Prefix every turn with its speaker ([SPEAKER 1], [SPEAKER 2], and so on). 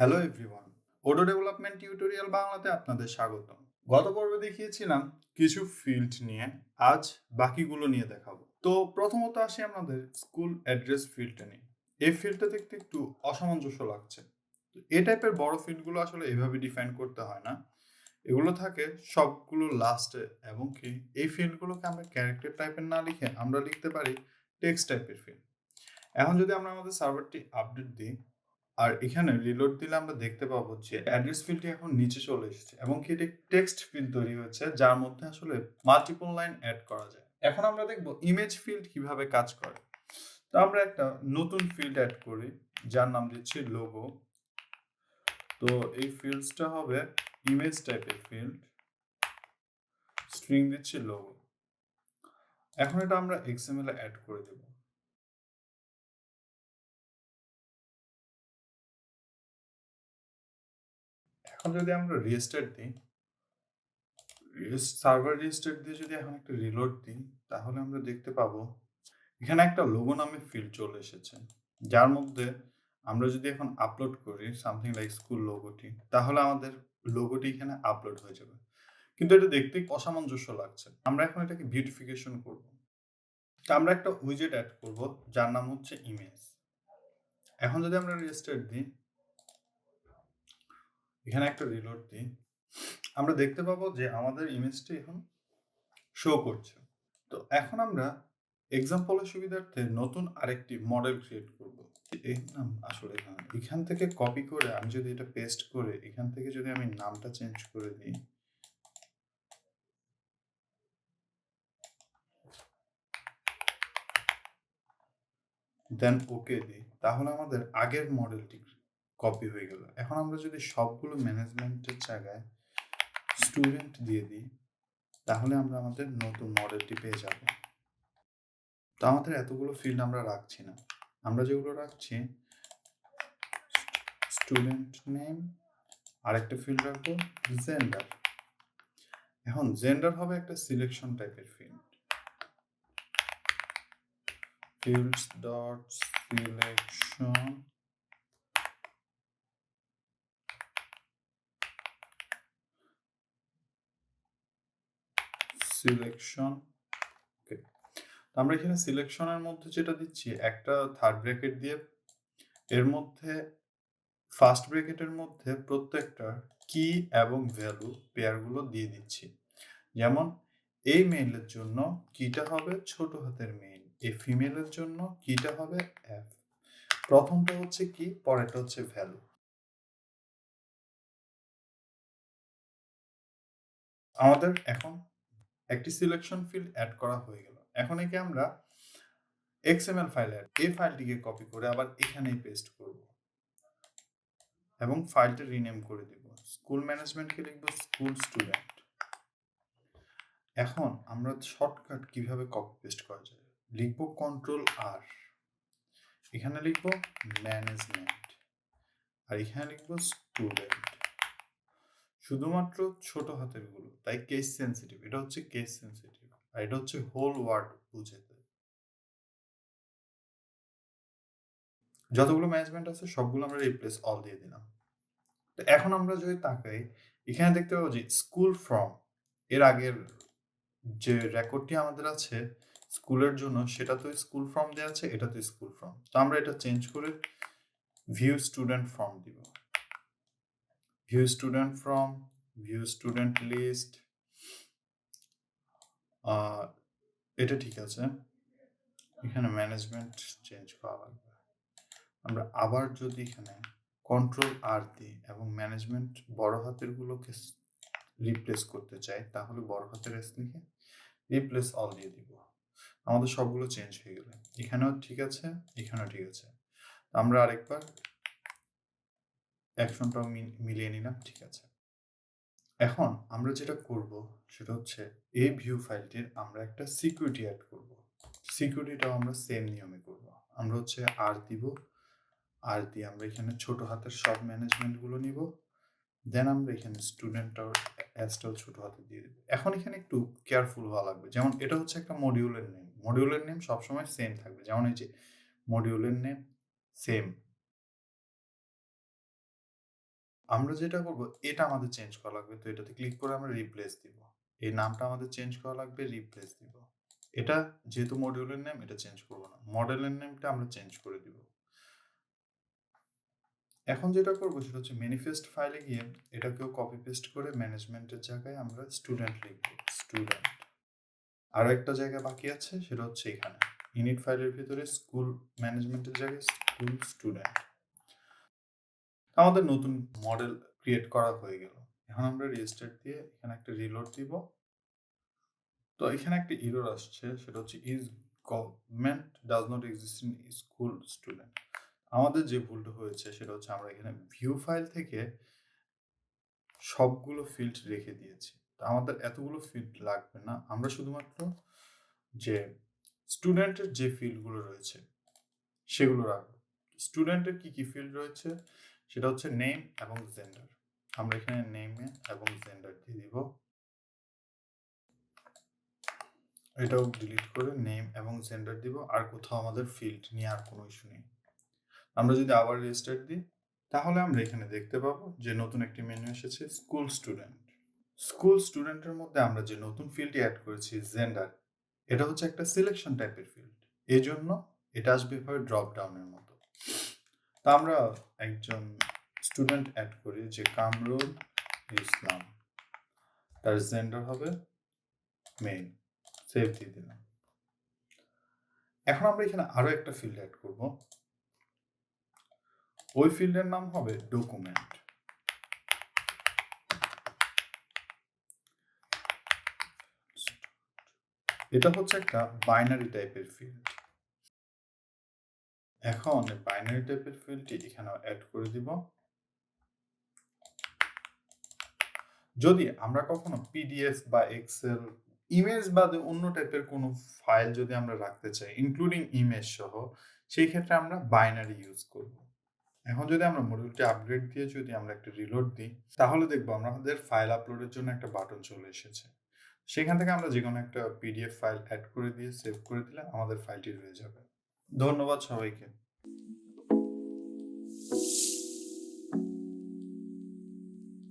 [SPEAKER 1] Hello everyone Odoo development tutorial বাংলাতে আপনাদের স্বাগত গত পর্বে দেখিয়েছিলাম কিছু ফিল্ড নিয়ে, আজ বাকিগুলো নিয়ে দেখাবো। তো প্রথমত আসি আমাদের স্কুল অ্যাড্রেস ফিল্ডটা নিয়ে। এই ফিল্ডটা দেখতে একটু অসামঞ্জস্য লাগছে। এই টাইপের বড় ফিল্ডগুলো আসলে এভাবে ডিফাইন করতে হয় না। এগুলো থাকে সবগুলো লাস্টে এবং কি এই ফিল্ডগুলোকে আমরা ক্যারেক্টার টাইপের না লিখে আমরা লিখতে পারি টেক্সট টাইপের ফিল্ড এখন যদি আমরা আমাদের সার্ভারটি আপডেট দিই আর এখানে রিলোড দিলে আমরা দেখতে পাবো যে অ্যাড্রেস ফিল্ডটি এখন নিচে চলে এসেছে এবং কি এটি টেক্সট ফিল্ড তৈরি হয়েছে, যার মধ্যে আসলে মাল্টিপল লাইন অ্যাড করা যায়। এখন আমরা দেখব ইমেজ ফিল্ড কীভাবে কাজ করে। তো আমরা একটা নতুন ফিল্ড অ্যাড করি, যার নাম দিচ্ছি লোগো তো এই ফিল্ডসটা হবে ইমেজ টাইপের ফিল্ড স্ট্রিং দিচ্ছি লোগো এখন এটা আমরা এক্সএমএল এ অ্যাড করে দেব। এখন যদি আমরা রিস্টার্ট দিই সার্ভার রিস্টার্ট দিয়ে যদি এখন একটা রিলোড দিই, তাহলে আমরা দেখতে পাবো, এখানে একটা লোগো নামে ফিল্ড চলে এসেছে। যার মধ্যে আমরা যদি এখন আপলোড করি সামথিং লাইক স্কুল লোগোটি তাহলে আমাদের লোগোটি এখানে আপলোড হয়ে যাবে। কিন্তু এটা দেখতে অসামঞ্জস্য লাগছে। আমরা এখন এটাকে বিউটিফিকেশন করব। তো আমরা একটা উইজেট অ্যাড করব, যার নাম হচ্ছে ইমেজ এখন যদি আমরা রিস্টার্ট দিই এখানে একটা রিলোড দিই। আমরা দেখতে পাবো যে আমাদের ইমেজটি এখন শো করছে। তো এখন আমরা এক্সাম্পলের সুবিধার্থে নতুন আরেকটি মডেল ক্রিয়েট করব। এই নাম আসলে এখানে এখান থেকে কপি করে আমি যদি এটা পেস্ট করে এখান থেকে যদি আমি নামটা চেঞ্জ করে দিই দেন ওকে দিই। তাহলে আমাদের আগের মডেলটি কপি হয়ে গেল। এখন আমরা যদি সবগুলো ম্যানেজমেন্টের জায়গায় স্টুডেন্ট দিয়ে দিই, তাহলে আমরা আমাদের নতুন মডেলটি পেয়ে যাব। তো আমাদের এতগুলো ফিল্ড আমরা রাখছি না। আমরা যেগুলো রাখছি স্টুডেন্ট নেম আরেকটা ফিল্ড রাখব জেন্ডার এখন জেন্ডার হবে একটা সিলেকশন টাইপের field fields dot selection selection okay আমরা এখানে সিলেকশনের মধ্যে যেটা দিচ্ছি, একটা থার্ড ব্র্যাকেট দিয়ে, এর মধ্যে ফার্স্ট ব্র্যাকেটের মধ্যে প্রত্যেকটা কি এবং ভ্যালু পেয়ারগুলো দিয়ে দিচ্ছি। যেমন, এই মেইলের জন্য কিটা হবে ছোট হাতের মেইল এই ফিমেলের জন্য কিটা হবে এফ প্রথমটা হচ্ছে কি পরেরটা হচ্ছে ভ্যালু আমাদের এখন একটি সিলেকশন ফিল্ড অ্যাড করা হয়ে গেল। এখন একে আমরা এক্সএমএল ফাইলে এই ফাইলটিকে কপি করে আবার এখানেই পেস্ট করব। এবং ফাইলটা রিনেম করে দিব। স্কুল ম্যানেজমেন্টকে লিখব স্কুল স্টুডেন্ট এখন আমরা শর্টকাট কীভাবে কপি পেস্ট করা যায়? লিখব কন্ট্রোল আর এখানে লিখব ম্যানেজমেন্ট আর এখানে লিখব স্টুডেন্ট শুধুমাত্র ছোট হাতেরগুলো, তাই কেস সেন্সিটিভ এটা হচ্ছে কেস সেন্সিটিভ আর এটা হচ্ছে হোল ওয়ার্ড বুঝেতে। যতগুলো ম্যানেজমেন্ট আছে, সবগুলো আমরা রিপ্লেস অল দিয়ে দিলাম। তো এখন আমরা যদি তাকাই, এখানে দেখতে পাবো যে স্কুল ফ্রম এর আগের যে রেকর্ডটি আমাদের আছে স্কুলের জন্য সেটা তো স্কুল ফর্ম দেওয়া আছে, এটা তো স্কুল ফর্ম তো আমরা এটা চেঞ্জ করে ভিউ স্টুডেন্ট ফর্ম দিব। View student form view student list এটা ঠিক আছে। এখানে ম্যানেজমেন্ট চেঞ্জ করা আমরা আবার যদি এখানে কন্ট্রোল আর দিই এবং ম্যানেজমেন্ট বড় হাতের গুলোকে রিপ্লেস করতে চাই, তাহলে বড় হাতের এস লিখে রিপ্লেস অল দিয়ে দিব। আমাদের সবগুলো চেঞ্জ হয়ে গেল। এখানেও ঠিক আছে, এখানেও ঠিক আছে। আমরা আরেকবার অ্যাকশনটাও মিলিয়ে নিলাম, ঠিক আছে। এখন আমরা যেটা করব সেটা হচ্ছে এই ভিউ ফাইলটির আমরা একটা সিকিউরিটি অ্যাড করব। সিকিউরিটিটাও আমরা সেম নিয়মে করব। আমরা হচ্ছে আর দিব। আর দিয়ে আমরা এখানে ছোট হাতের সব ম্যানেজমেন্টগুলো নিব। দেন আমরা এখানে স্টুডেন্টটাও অ্যাজটাও ছোট হাতে দিয়ে দেবো। এখন এখানে একটু কেয়ারফুল হওয়া লাগবে। যেমন এটা হচ্ছে একটা মডিউলের নেম মডিউলের নেম সবসময় সেম থাকবে। যেমন এই যে মডিউলের নেম সেম আমরা যেটা করব, এটা আমাদের চেঞ্জ করা লাগবে। তো এটাতে ক্লিক করে আমরা রিপ্লেস দিব। এই নামটা আমাদের চেঞ্জ করা লাগবে রিপ্লেস দিব। এটা যেহেতু মডিউলের নেম এটা চেঞ্জ করব না। মডেলের নেমটা আমরা চেঞ্জ করে দিব। এখন যেটা করব, সেটা হচ্ছে ম্যানিফেস্ট ফাইলে গিয়ে এটাকেও কপি পেস্ট করে ম্যানেজমেন্টের জায়গায় আমরা স্টুডেন্ট লিখব। স্টুডেন্ট আরও একটা জায়গা বাকি আছে, সেটা হচ্ছে এখানে। ইউনিট ফাইলের ভিতরে স্কুল ম্যানেজমেন্টের জায়গায় স্কুল স্টুডেন্ট আমাদের নতুন মডেল ক্রিয়েট করা হয়ে গেল। এখন আমরা রেজিস্টার দিয়ে এখানে একটা রিলোড দিব। তো এখানে একটা ইরোর আসছে, সেটা হচ্ছে is government does not exist in school student আমাদের যে ভুলটা হয়েছে, সেটা হচ্ছে আমরা এখানে ভিউ ফাইল থেকে সবগুলো ফিল্ড রেখে দিয়েছি। তো আমাদের এতগুলো ফিল্ড লাগবে না। আমরা শুধুমাত্র যে স্টুডেন্টের যে ফিল্ডগুলো রয়েছে, সেগুলো রাখব। স্টুডেন্টের কি কি ফিল্ড রয়েছে? সেটা হচ্ছে নেম এবং জেন্ডার আমরা এখানে নেমে এবং জেন্ডার দিয়ে দিব। এটাও ডিলিট করে নেম এবং জেন্ডার দিব। আর কোথাও আমাদের ফিল্ড নিয়ে আর কোনো ইস্যু নেই। আমরা যদি আবার রেজিস্টার দিই, তাহলে আমরা এখানে দেখতে পাবো যে নতুন একটি মেনু এসেছে স্কুল স্টুডেন্ট স্কুল স্টুডেন্টের মধ্যে আমরা যে নতুন ফিল্ডটি অ্যাড করেছি জেন্ডার এটা হচ্ছে একটা সিলেকশন টাইপের ফিল্ড এই জন্য এটা আসবে ড্রপ ডাউনের মতো। তা আমরা একজন স্টুডেন্ট অ্যাড করি যে কামরুল ইসলাম। তার জেন্ডার হবে মেইন সেভ দিয়ে দিলাম। এখন আমরা এখানে আরও একটা ফিল্ড অ্যাড করব। ওই ফিল্ডের নাম হবে ডকুমেন্ট এটা হচ্ছে একটা বাইনারি টাইপের ফিল্ড এখন বাইনারি টাইপের ফিল্ডটি এখানে অ্যাড করে দিব। যদি আমরা কখনো পিডিএফ বা এক্সেল ইমেজ বাদে অন্য টাইপের কোনো ফাইল যদি আমরা রাখতে চাই ইনক্লুডিং ইমেজ সহ, সেই ক্ষেত্রে আমরা বাইনারি ইউজ করব। এখন যদি আমরা মডিউলটি আপগ্রেড দিয়ে যদি আমরা একটা রিলোড দিই, তাহলে দেখব আমাদের ফাইল আপলোডের জন্য একটা বাটন চলে এসেছে। সেখান থেকে আমরা যে কোনো একটা পিডিএফ ফাইল অ্যাড করে দিয়ে সেভ করে দিলে আমাদের ফাইলটি রয়ে যাবে। ধন্যবাদ সবাইকে।